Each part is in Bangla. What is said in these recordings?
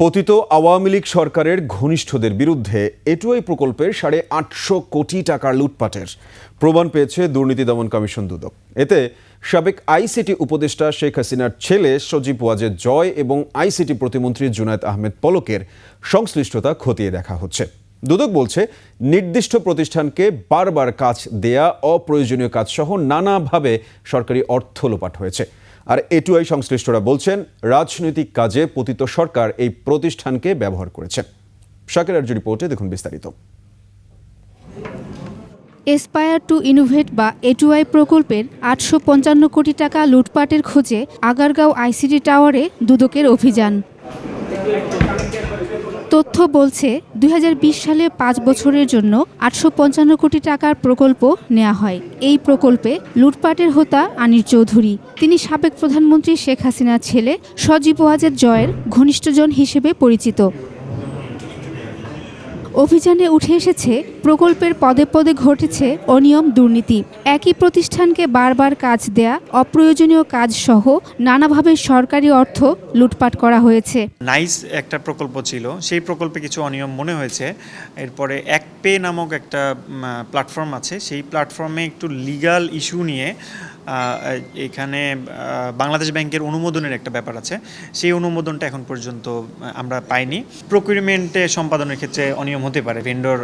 পতিত আওয়ামী লীগ সরকারের ঘনিষ্ঠদের বিরুদ্ধে এটুআই প্রকল্পের সাড়ে আটশো কোটি টাকার লুটপাটের প্রমাণ পেয়েছে দুর্নীতি দমন কমিশন দুদক। এতে সাবেক আইসিটি উপদেষ্টা শেখ হাসিনার ছেলে সজীব ওয়াজেদ জয় এবং আইসিটি প্রতিমন্ত্রী জুনায়দ আহমেদ পলকের সংশ্লিষ্টতা খতিয়ে দেখা হচ্ছে। দুদক বলছে, নির্দিষ্ট প্রতিষ্ঠানকে বারবার কাজ দেয়া অপ্রয়োজনীয় কাজসহ নানাভাবে সরকারি অর্থ লোপাট হয়েছে। আর এটুআই সংশ্লিষ্টরা বলছেন, রাজনৈতিক কাজে পতিত সরকার এই প্রতিষ্ঠানকে ব্যবহার করেছে। শাকের আর্য রিপোর্টে দেখুন বিস্তারিত। এসপায়ার টু ইনোভেট বা এটুআই প্রকল্পের আটশো পঞ্চান্ন কোটি টাকা লুটপাটের খোঁজে আগারগাঁও আইসিডি টাওয়ারে দুদকের অভিযান। তথ্য বলছে, দুই হাজার বিশ সালে পাঁচ বছরের জন্য আটশো পঞ্চান্ন কোটি টাকার প্রকল্প নেওয়া হয়। এই প্রকল্পে লুটপাটের হোতা আনির চৌধুরী, তিনি সাবেক প্রধানমন্ত্রী শেখ হাসিনার ছেলে সজীব ওয়াজেদ জয়ের ঘনিষ্ঠজন হিসেবে পরিচিত। অভিযানে উঠে এসেছে, প্রকল্পের পদে পদে ঘটেছে অনিয়ম দুর্নীতি। একই প্রতিষ্ঠানকে বারবার কাজ দেয়া, অপ্রয়োজনীয় কাজ সহ নানাভাবে সরকারি অর্থ লুটপাট করা হয়েছে। নাইস একটা প্রকল্প ছিল। সেই প্রকল্পে কিছু অনিয়ম মনে হয়েছে। এরপরে এক পে নামক একটা প্ল্যাটফর্ম আছে। সেই প্ল্যাটফর্মে একটু লিগ্যাল ইস্যু নিয়ে এখানে বাংলাদেশ ব্যাংকের অনুমোদনের একটা ব্যাপার আছে। সেই অনুমোদনটা এখন পর্যন্ত আমরা পাইনি। প্রকিউরমেন্টে সম্পাদনের ক্ষেত্রে অনিয়ম হতে পারে। ভেন্ডর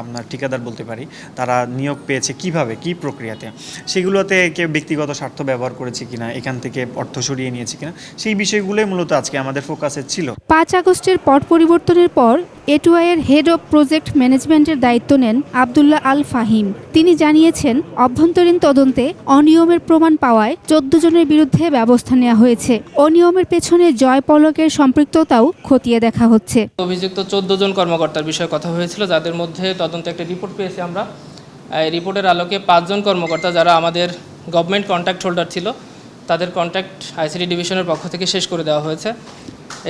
আপনার ঠিকাদার বলতে পারি, তারা নিয়োগ পেয়েছে কীভাবে, কি প্রক্রিয়াতে? সেগুলোতে কেউ ব্যক্তিগত স্বার্থ ব্যবহার করেছে কিনা, এখান থেকে অর্থ সরিয়ে নিয়েছে কিনা, সেই বিষয়গুলোই মূলত আজকে আমাদের ফোকাসে ছিল। পাঁচ আগস্টের পট পরিবর্তনের পর এটুআইয়ের হেড অব প্রজেক্ট ম্যানেজমেন্টের দায়িত্ব নেন আবদুল্লাহ আল ফাহিম। তিনি জানিয়েছেন, অভ্যন্তরীণ তদন্তে অনিয়মের প্রমাণ পাওয়ায় চোদ্দ জনের বিরুদ্ধে ব্যবস্থা নেওয়া হয়েছে। অনিয়মের পেছনে জয় পলকের সম্পৃক্ততাও খতিয়ে দেখা হচ্ছে। অভিযুক্ত চোদ্দ জন কর্মকর্তার বিষয়ে কথা হয়েছিল, যাদের মধ্যে তদন্তে একটা রিপোর্ট পেয়েছি আমরা। রিপোর্টের আলোকে পাঁচজন কর্মকর্তা যারা আমাদের গভর্নমেন্ট কন্ট্যাক্ট হোল্ডার ছিল, তাদের কন্ট্যাক্ট আইসিডি ডিভিশনের পক্ষ থেকে শেষ করে দেওয়া হয়েছে।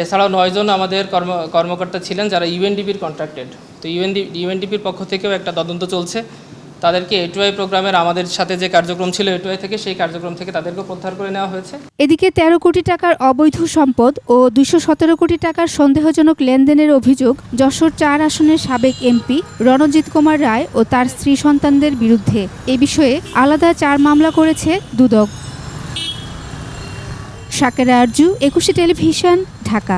এছাড়াও নয়জন আমাদের কর্ম, কর্মকর্তা ছিলেন যারা ইউএনডিপির কন্ট্রাক্টেড তো ইউএনডি ইউএনডিপির পক্ষ থেকেও একটা তদন্ত চলছে। তাদেরকে এটুআই প্রোগ্রামের আমাদের সাথে যে কার্যক্রম ছিল এটুআই থেকে, সেই কার্যক্রম থেকে তাদেরকে প্রত্যাহার করে নেওয়া হয়েছে। এদিকে ১৩ কোটি টাকার অবৈধ সম্পদ ও সতেরো কোটি টাকার সন্দেহজনক লেনদেনের অভিযোগ যশোর চার আসনের সাবেক এমপি রণজিৎ কুমার রায় ও তার স্ত্রী সন্তানদের বিরুদ্ধে। এ বিষয়ে আলাদা চার মামলা করেছে দুদক। শাকেরা আরজু একুশে টেলিভিশন ঢাকা।